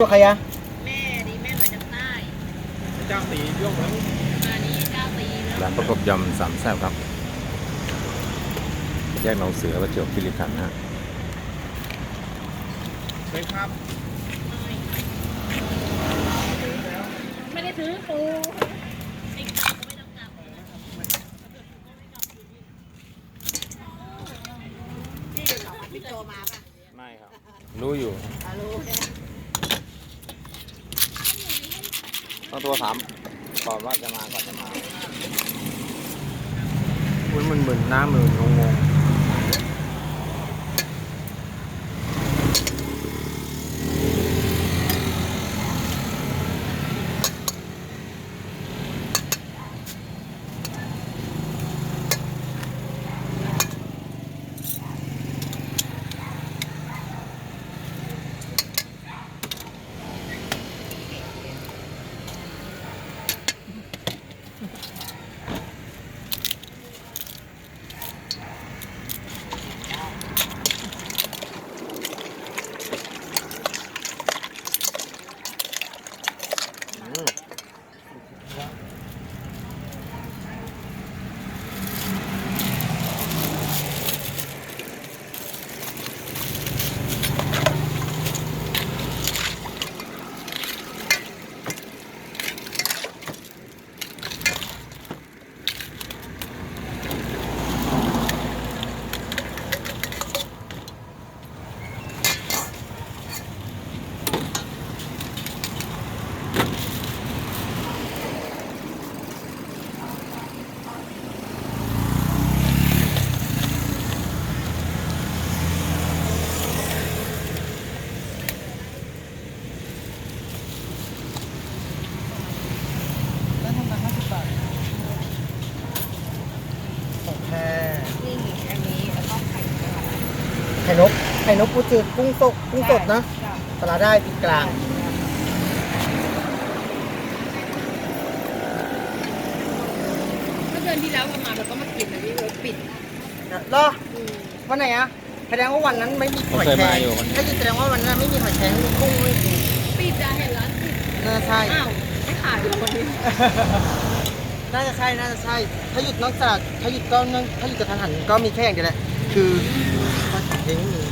ตัวใครอะแม่ดีแม่มาจากใต้จ้างตียกแล้วมานี้เจ้าตีแล้วร้านประกบยำสามแซ่บครับ แยกหนองเสือประจวบคีรีขันธ์นะฮะใช่ครับไม่ได้ซื้อปูติ๊กต็อกก็ไม่ต้องกลับพี่อยู่แถววัดพี่โจมาป่ะ ไม่ครับ รู้อยู่อะรู้เนี่ย ตัวถามก่อนว่าจะมาก่อนจะมาคุณมึนมึนๆหน้ามืองงงๆอืม แล้วทำมาห้าสิบบาทของแท้ นี่อันนี้แล้วก็ไข่กระดาษ ไข่นกไข่นกปูจืดกุ้งสดกุ้งสดนะปลาได้ปีกลางเมื่อเดือนที่แล้วเรามาเราก็มากินนะพี่รถปิดเหรอวันไหนอะแสดงว่าวันนั้นไม่มีผมหอยเคยแครมางอยู่วันนี้ถ้าจะแสดงว่าวันนั้นไม่มีหอยแครงไม่มีกุ้งไม่มีปิดอะเห็นร้านปิดน่าจะใช่อ้าวไม่ขายอยู่วันนี้น่าจะใช่น่าจะใช่ ถ้าหยุดนอกจากถ้าหยุดก็เนื่องถ้าหยุดกระทันหันก็มีแค่อย่างเดียวแหละคือเพลงไม่มี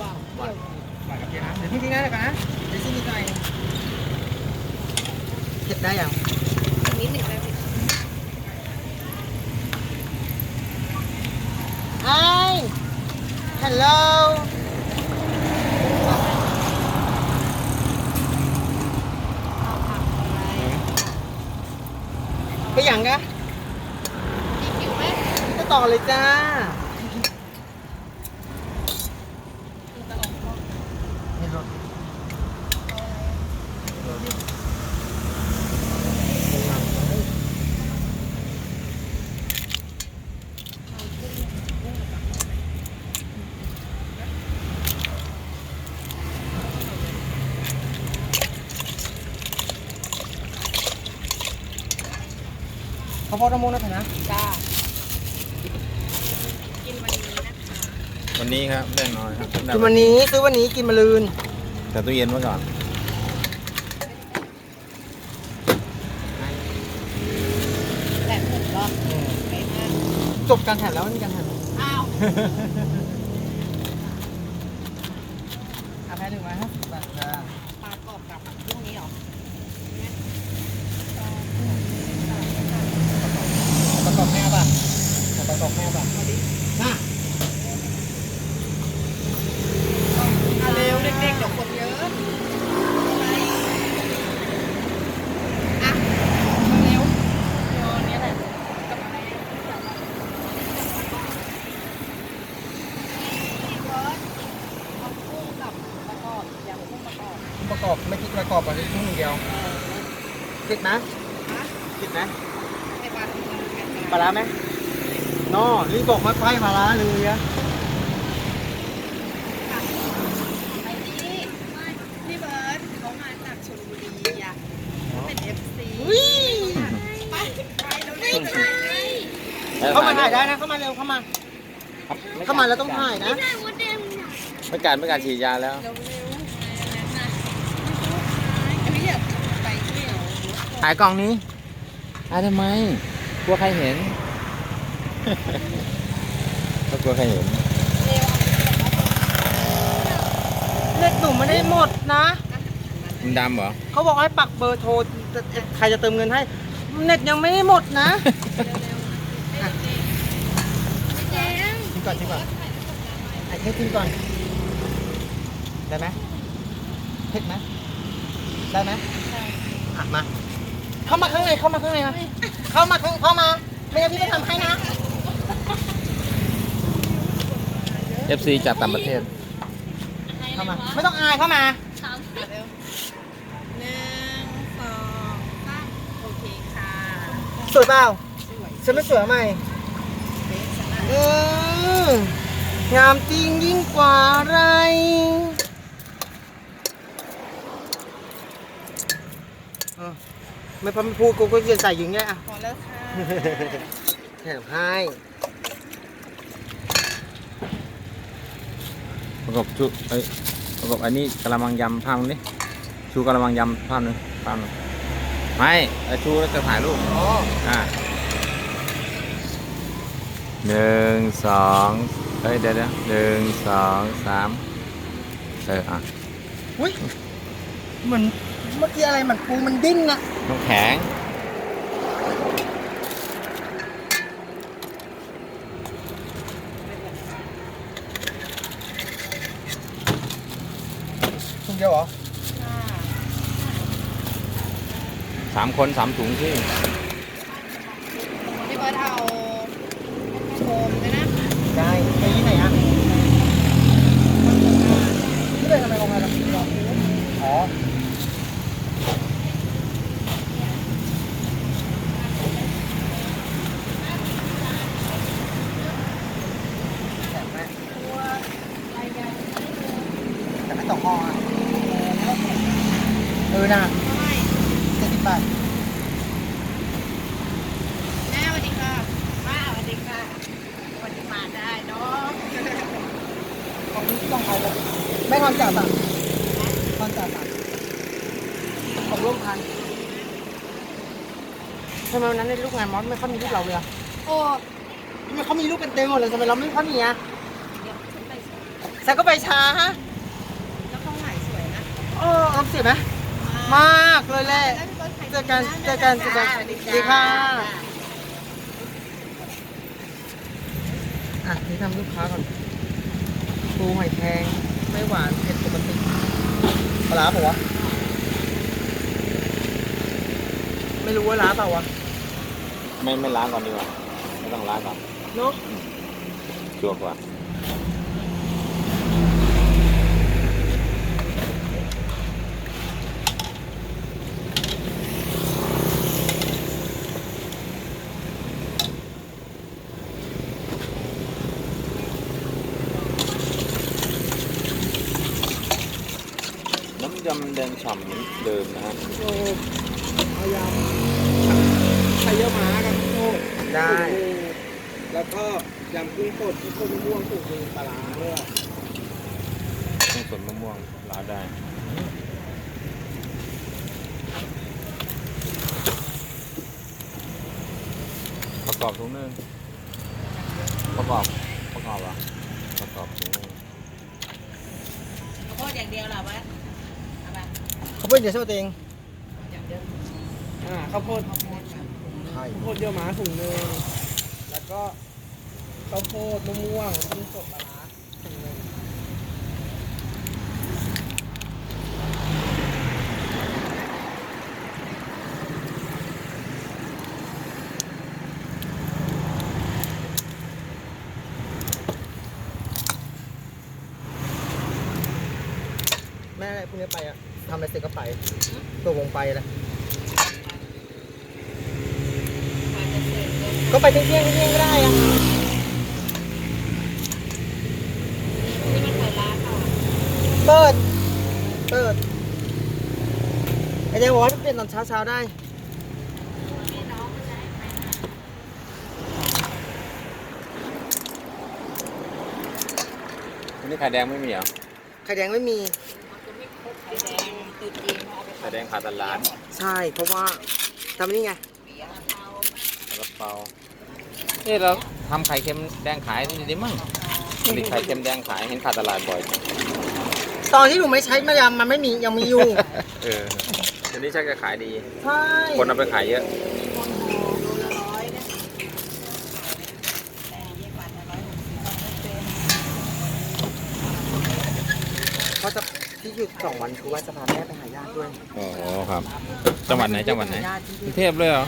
ว้าว ปล่อยกับเจ๊นะเดี๋ยวพี่ทิ้งได้เลยกันนะเดี๋ยวชิ้นนิดหน่อยเก็บได้ยัง อันนี้หนึ่งแล้วพี่ Hi Hello ไปอย่างกะ มีคิวไหม จะต่อ เลยจ้านี่รถข้าวโพดมะม่วงนะเธอนะจ้ากินวันนี้นะคะ วันนี้ครับแน่นอนครับกินวันนี้ซื้อวันนี้กินมะลืน แต่ตู้เย็นไว้ก่อนแหลมหมุนเหรอไม่มากจบการแข่งแล้วนี่การแข่งอ้าว อาแพ้หนึ่งร้อยห้าสิบบาทจ้า ปลากรอบกับพรุ่งนี้เหรอ ประกอบแม่ป่ะประกอบแม่ป่ะน่ะ อะเร็วเด็กๆเดี๋ยวคนเยอะอะเร็วเดี๋ยวอันนี้แหละกับแม่เอากุ้งกับประกอบยำกุ้งประกอบ ประกอบไม่คิดประกอบอะไรทั้งเดียวติดไหม ฮะ ติดไหม ให้ปลาทำงานกัน ปลาร้าไหมนอ รีบบอกมาไฟปลาร้าเลยอะไปนี่พี่เบิร์ดเขามาจากชลบุรีอะเขาเป็นเอฟซีอุ้ยไปไปเร็วๆเข้ามาถ่ายได้นะเข้ามาเร็วเข้ามาครับไเข้ามาแล้วต้องถ่ายนะไม่การไม่การฉีดยาแล้ว เร็วเร็วๆนะอันนี้อยากไปเที่ยวถ่ายกล่องนี้ถ่ายทำไม กลัวใครเห็น ก็กลัวใครเห็นเน็ตหนูไม่ได้หมดนะ มันดำเหรอ เขาบอกให้ปักเบอร์โทรใครจะเติมเงินให้ เน็ตยังไม่ได้หมดนะชิมก่อนชิมก่อนไอ้เทสชิมก่อน ได้ไหมเผ็ดไหมได้ไหมอะมา เข้ามาข้างใน เข้ามาข้างในมาเข้ามาข้างเข้ามา ไม่งั้นพี่จะทำให้นะ FC จากต่างประเทศ เข้ามา ไม่ต้องอายเข้ามาเร็วหนึ่งสองสามโอเคค่ะสวยเปล่าสวยฉันไม่สวยไหมเป๊ะชนะอืมงามจริงยิ่งกว่าอะไรเออไม่พอไม่พูดกูก็จะใส่อย่างเงี้ยอะพอแล้วค่ะ แถมให้ ประกบชูเอ้ยประกบอันนี้กระมังยำภาพนึงดิชูกระมังยำภาพนึงภาพนึงไม่ไอ้ชูแล้วจะถ่ายรูปอ๋ออะหนึ่งสองเอ้ยเดี๋ยวเดี๋ยวหนึ่งสองสามเอออะอุ้ยเหมือนเมื่อกี้อะไรเหมือนปูมันดิ้นอะน้ำแข็ง คนเดียวเหรอค่ะสามคนสามถุงที่พี่เบิร์ดเอาโฟมด้วยนะได้ไปที่ไหนอะที่ไหนทำไมลงมาล่ะอ๋อ แต่ไม่ต่อคออะเออนะ เท่าไหร่ เจ็ดสิบบาท แม่สวัสดีค่ะป้าสวัสดีค่ะวันนี้มาได้เนาะ ของนี้ที่ต้องเอาไปไม่ท อนจ่ายตังค์ทอนจ่ายตังค์ของร่วมพันทำไมวันนั้นในลูกงานมอสไม่ค่อยมีลูกเราเลยอะโอ้ทำไมเขามีลูกกันเต็มหมดเลยทำไมเราไม่ค่อยมีอะเดี๋ยวฉันไปสวยแซกก็ไปช้าฮะแล้วข้างไหนสวยนะเออเอาเสียไหมมากเลยแหละเจอกันเจอกันเจอกันสวัสดีค่ะอะนี่ทำลูกค้าก่อนปูหอยแครง ไม่หวานเผ็ดปกติปลาร้าเปล่าวะ ไม่รู้ว่าร้าเปล่าวะไม่ไม่ล้างก่อนดีกว่าไม่ต้องล้างก่อนเนาะชัวร์กว่า น้ำยำแดง ฉ่ำเหมือนเดิมนะฮะโอ้พยายามไข่เยี่ยวม้ากับโอ้ได้ แล้วก็ยำกุ้งสดที่คนม่วงสูตรปลาร้าด้วยต้องสนมะม่วงล้าได้ประกอบถุงหนึงประกอบประกอบเหรอะประกอบถุงหนึง ข้าวโพดอย่างเดียวเหรอวะเอาไป เขาพูดเดี๋ยวใช่ไหมตัวเองอย่างเดียวอ่าข้าวโพดข้าวโพดค่ะไข่ข้าวโพดเยี่ยวม้าถุงหนึ่งแล้วก็ข้าวโพดมะม่วงกุ้งสดปลาร้าถุงหนึ่งแม่อะไรพวกนี้ไปอะ ทำอะไรเสร็จก็ไป ตัววงไปและก็ไปเที่ยงเที่ยงก็ได้อะนี่มันเปิดป่อเปิด เปิดไอ้เจ้าบอกว่เปลี่ยนตอนเช้าเช้าได้วันนี้ไข่แดงไม่มีเหรอ ไข่แดงไม่มี มันจะไม่ครบไข่แดง ตุจีนเอาไปไข่แดงขาดตลาดใช่ เพราะว่าจำนี่ไง กระเป๋านี่เราทำไข่เค็มแดงขายนี่ดีมั้งผลิตไข่เค็มแดงขายเห็นขาดตลาดบ่อย ตอนที่หนูไม่ใช้มายำมันไม่มียังมีอยู่ เออเดี๋ยวนี้ใช่จะขายดี ใช่คนเอาไปขายเยอะคนโลโลละร้อยนะแต่ยี่ปันละร้อยหกสิบเป็นเขาจะ ที่หยุดสองวันคือว่าจะพาแม่ไปหาญาติด้วยอ๋อครับ จังหวัดไหนจังหวัดไหนญาติที่กรุงเทพเลยเหรอ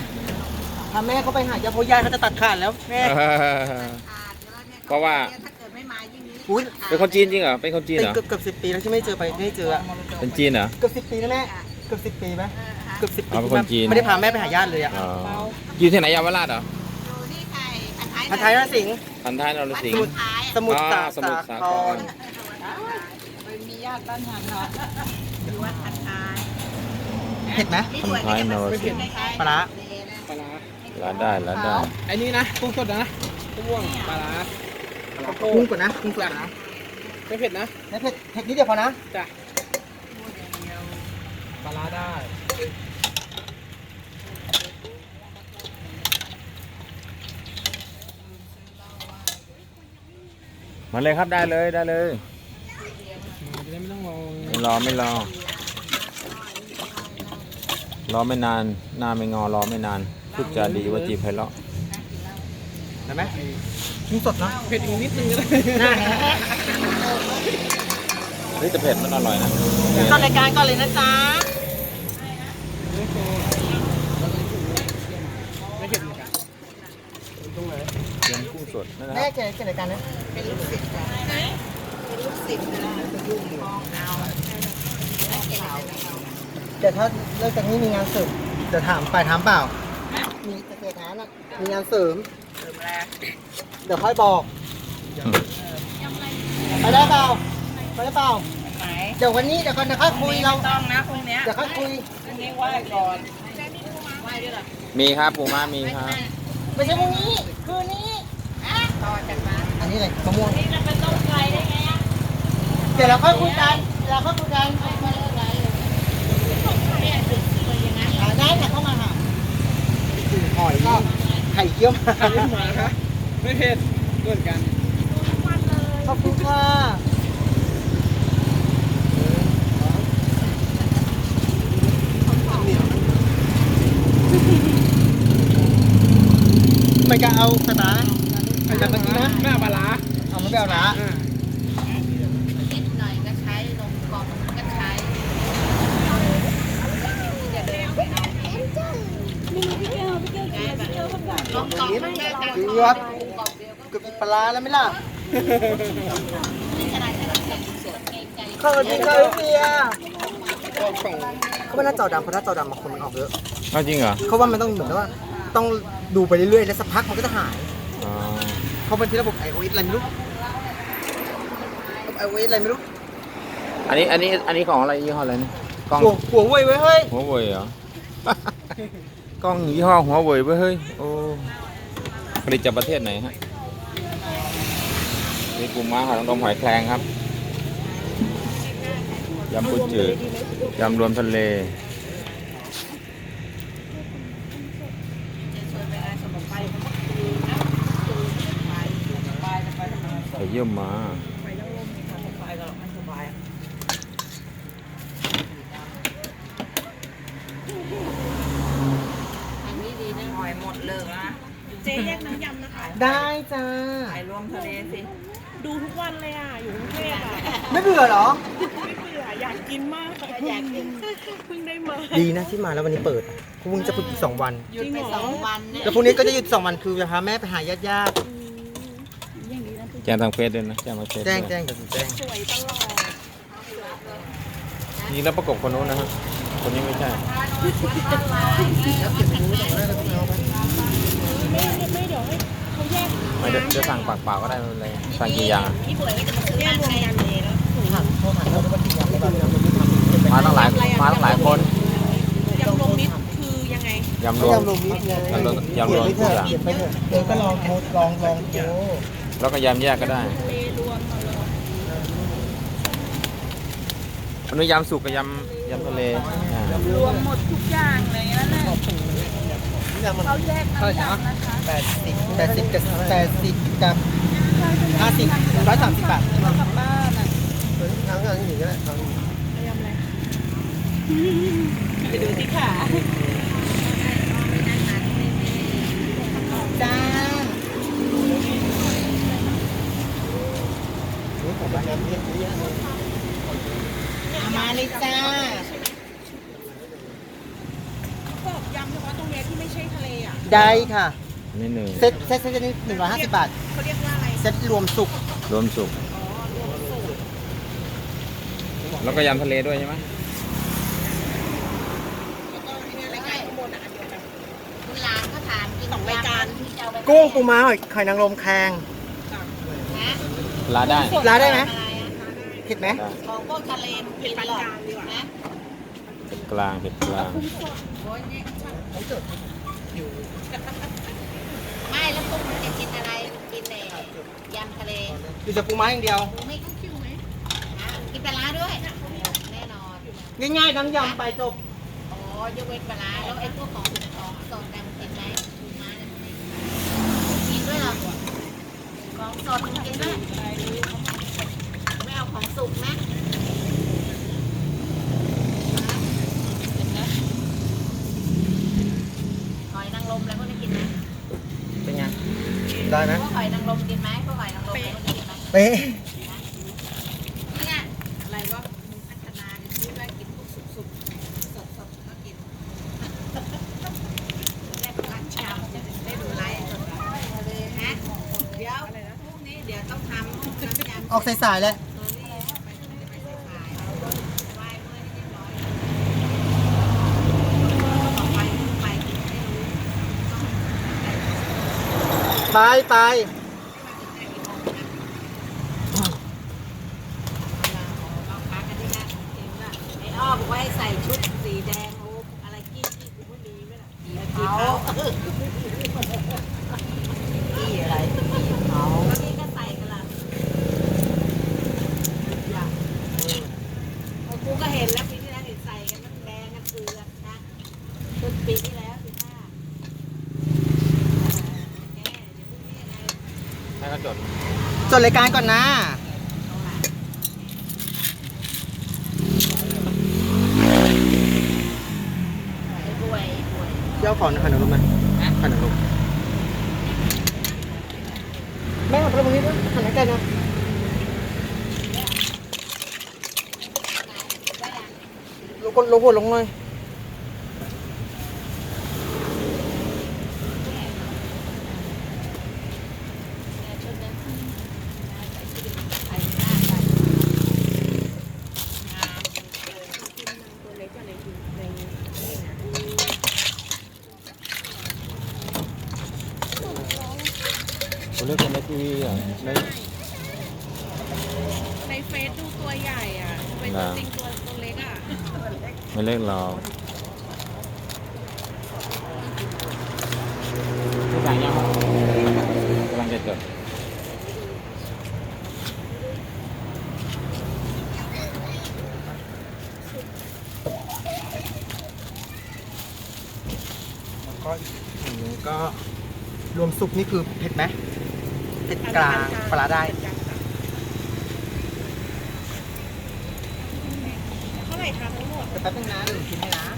พาแม่เขาไปหาญาติเพราะญาติเขาจะตัดขาดแล้วแม่ขาดแล้วเนี่ยเพราะว่า ถ้าเกิดไม่มายิ่งนี้อุ้ยเป็นคนจีนจริงเหรอเป็นคนจีนเป็นเหรอเกือบเกือบสิบปีแล้วที่ไม่เจอไปไม่เจออะเป็นจีนเหรอเกือบสิบปีแล้วแม่เกือบสิบปีไหมเกือบสิบปีอ๋อเป็นคนจีน ไม่ได้พาแม่ไปหาญาติเลยอะอ๋ออยู่ที่ไหนเยาวราชเหรอดูนี่ไข่พันท้ายพันท้ายนสิงห์พันท้ายนรสิงห์ท้ายสมุทรสาอ่าสมุทรสาคครรไปมี ญาติบ้านหันเนาะอยู่วัดพันท้ายเผ็ดไหมพันท้ายนรสิงห์ปลาร้าปลาร้าร้านได้ร้านได้ไอ้นี่นะกุ้งสดนะกุ้งม่วงปลาร้าข้าวโพปรุงดก่อนนะปรุงก่อนนะไม่เผ็ดนะไม่เผ็ดเผ็ดนิดเดียวพอนะจ้ะปลาร้าได้มาเลยครับได้เลยได้เลย จะได้ไม่ต้องรอ ไม่รอไม่รอ รอไม่นานหน้าไม่งอรอไม่นานพูดจาดีว่าจีบไพเราะเห็นไหมปรุงสดเนาะเผ็ดอีกนิดนึงก็ได้น่าเฮ้ยแต่เผ็ดมันอร่อยนะก่อนรายการก่อนเลยนะจ๊ะไม่เผ็ดเหมือนกันตรงไหนเตรียมกุ้งสดนะคแม่รับเกิดเกิดรายการนะเป็นลูกศิษย์กันเป็นลูกศิษย์นะมองเอา แล้วเก่งเอาเดี๋ยวถ้าเลิกจากนี้มีงานเสริมเดี๋ยวถามไปถามเปล่า มีเกษตรฐานอะมีงานเสริม เติมแล้วเดี๋ยวค่อยบอกไปได้เปล่าไปได้เปล่าไหนเดี๋ยววันนี้เดี๋ยวก่อนเดี๋ยวค่อยคุยเราต้องนะพรุ่งนี้เดี๋ยวค่อยคุย พรุ่งนี้ไหว้ก่อนไหว้ด้วยเหรอมีครับปูม้ามีครับ ไม่ใช่พรุ่งนี้คืนนี้ต่อจากนั้นอันนี้อะไรมะม่วงนี่จะไปต้มไก่ได้ไงอะเดี๋ยวเราค่อยคุยกันเดี๋ยวเราค่อยคุยกัน ไม่เลิกไรเนี่ยดึกเลยอย่างนั้น หา ได้แต่เข้ามาหาหอยก็ไข่เยี่ยวมาอันนี้หมาครับไม่เผ็ดเหมือนกันขอบคุณค่ะไม่กล้าเอาสตาร์ทแบบเมื่อกี้นะแม่เอาปลาร้าเอาไม่เอาละอ่า นิดหน่อยก็ใช้ลงกล่องก็ใช้จะเดินไปเอาลงกล่องมันแค่กันเกือบเกือบปลาร้าแล้วไหมล่ะขนาดขนาดแต่สวนเองใจเข้าจริงเข้าเบียร์ก็ส่งเขาไม่น่าจอดำเพราะถ้าจอดำบางคนมันออกเยอะเอาจริงเหรอเขาว่ามันต้องเหมือนว่าต้องดูไปเรื่อยๆแล้วสักพักมันก็จะหายอ๋อเขาเป็นที่ระบบ iOS อะไรไม่รู้ระบบ iOS อะไรไม่รู้อันนี้อันนี้อันนี้ของอะไรยี่ห้ออะไรนี่กล้องหัวหัวเว่ยเว้ยเฮ้ยหัวเว่ยเหรอกล้องยี่ห้อหัวเว่ยเว้ยเฮ้ยโอ้ ผลิตจากประเทศไหนฮะนี่ปูม้าหอยนางรมหอยแครงครับยำปูจืดยำรวมทะเลไข่เยี่ยมมา ทางนี้ดีนะหอยหมดเลิกแล้ว เจ๊แยกน้ำยำนะคะ ได้จ้า ไข่รว มทะเลสิ ดูทุกวันเลยอะ อยู่กรุงเทพอะไม่เบื่อเหรอ ไม่เบื่ออยากกินมากค่ะอยากกินเพิ่งได้มาดีนะที่มาแล้ววันนี้เปิดพรุ่งนี้จะปิดอีกสองวัน หยุดไปสองวันเนี่ยแล้วพรุ่งนี้ก็จะหยุดสองวันคือจะพาแม่ไปหาญาติญาติแจ้งทางเฟซด้วยนะแจ้งทางเฟซแจ้งด้วยแจ้งเดี๋ยวผมแจ้งสวยตลอดนี่แล้วประกบคนนู้นนะฮะคนนี้ไม่ใช่ไม่ไม่เดี๋ยวให้เขาแยก ไม่เดี๋ยวจะสั่งปากเปล่าก็ได้ไม่เป็นไรสั่งกี่อย่างอะพี่ป่วยก็จะมาซื้อแยบ้ากนรวมใครกันเลยแล้วถามโทรถามเขาดูว่าที่ยังไม่ได้ยังไม่ได้ทำมาตั้งหลายมาตั้งหลายคนยำรวมมิตรคือยังไงยำรก็วมยำรวมมิตรไงยำรวมยำรวมเก็บไปเถอะเก็บไปเถอะเออก็ลองโทรลองลองโทรแล้วก็ยำแยกก็ได้ทะเลรวมมาเลยอันนี้ยำสุกกับยำยำทะเลอ่ารวมหมดทุกอย่างเลยนั่นแหละ นี่มันเขาแยกน้ำยำนะคะแปดสิบแปดสิบกับแปดสิบกับห้าสิบร้อยสามสิบบาทเรากลับบ้านอะทางทางนี้ก็ได้ทางยำอะไรไปดูสิค่ะจ้านี่ผมว่าน้ำเย็นเยอะเลยเอามาเลยจ้า บอกยำเฉพาะตรงเนี้ยที่ไม่ใช่ทะเลอะ ได้ค่ะอันนี่หนึ่งเซ็ตเซ็ตเซ็ตนี้หนึ่งร้อยห้าสิบบาท เขาเรียกว่าอะไรเซ็ตรวมสุกรวมสุกแล้วก็ยำทะเลด้วยใช่ไหมแล้วก็ไอ้เนี่ยรายการข้างบนอะอันเดียวกัน คุณหลานเขาถามกินสองรายการที่จะเอาไปกุ้งปูม้าหอยหอยนางรมแครงนะลาได้ ร้านได้ไหมอะไรอะเผ็ดไหมได้ของพวกทะเลมันกินหรอกนะเผ็ดกลางเผ็ดกลาง โอ้ยเนี่ย ไม่แล้วพวกมันจะกินอะไรกินแต่ยำทะเลอยู่แต่ปูม้าอย่างเดียว ไม่ต้องคิวไหมอะกินปลาร้าด้วย แน่นอน ง่ายๆน้ำยำไปจบ อ๋อยกเว้นปลาร้าแล้วไอ้พวกของของสดดำกินไหมปูม้าเนี่ยกินด้วยเหรอของสดกินด้วยไม่เอาของสุกนะหอยนางรมอะไรพวกนี้กินไหม เป็นไง ได้ไหมพวกหอยนางรมกินไหมพวกหอยนางรมพวกนี้กินไหมเป๊ะเนี่ยอะไรวะมึงพัฒนาดิคิดว่ากินพวกสุกๆสดๆก็กินได้รักชามจะได้ดูไลฟ์สดเลยฮะเดี๋ยวพรุ่งนี้เดี๋ยวต้องทำน้ำยำออกสายๆแล้ว ตัวนี้ไปไปใส่ขายไหว้เมื่อนี้เรียบร้อยต่อไปไปกินไม่รู้ ไปไปเราพักไอ้อ้อบอกว่าให้ใส่ชุดสีแดงโอ้อะไรกี้กี้กูไม่มีไหมล่ะกี้เขากี้อะไรกี้เขาวันนี้ก็ใส่กันละอย่างกูก็เห็นแล้วปีที่แล้วเห็นใส่กันมันแดงกันเกลือนะชุดปีที่แล้วสิค่ะแน่เดี๋ยวพรุ่งนี้ยังไง ให้เขาจด จ ดรายการก่อนนะป่วยป่วยเจ้าของหอยนางรมไหมหอยนางรมแม่เอาไปตรงนี้ด้วยหันใกล้ๆนะลงกดลงหัวลงหน่อย ชุดนั้นใส่ชุดไทยหน้าใส่งามตัวเล็กกว่าในในนี่นะ ผมเลือกเป็นในทีวีอะใน ในเฟซดูตัวใหญ่อะเป็นตัวจริงตัวตัวเล็กอะ ไม่เล็กหรอกทุกอย่างยังกำลังจะจดแล้วก็อีกอย่างหนึงก็รวมสุกนี่คือเผ็ดไหมเผ็ดกลางปลาร้าได้ เท่าไหร่คะทั้งหมด แต่แป๊บนึงนะหนึ่งชิ้นให้นะอ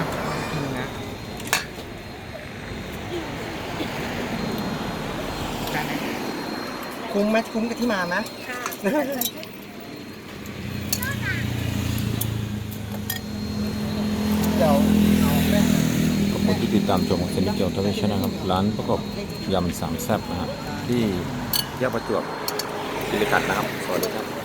ะกินนะคุ้มไหมคุ้มกับที่มาไหมค่ะ เดี๋ยว ขอบคุณที่ ตามชมเซนิจโจทวีชนะครับ ร้านประกอบยำสามแซ่บนะครับที่แยกประจวบกิริกันนะครับ สวัสดีครับ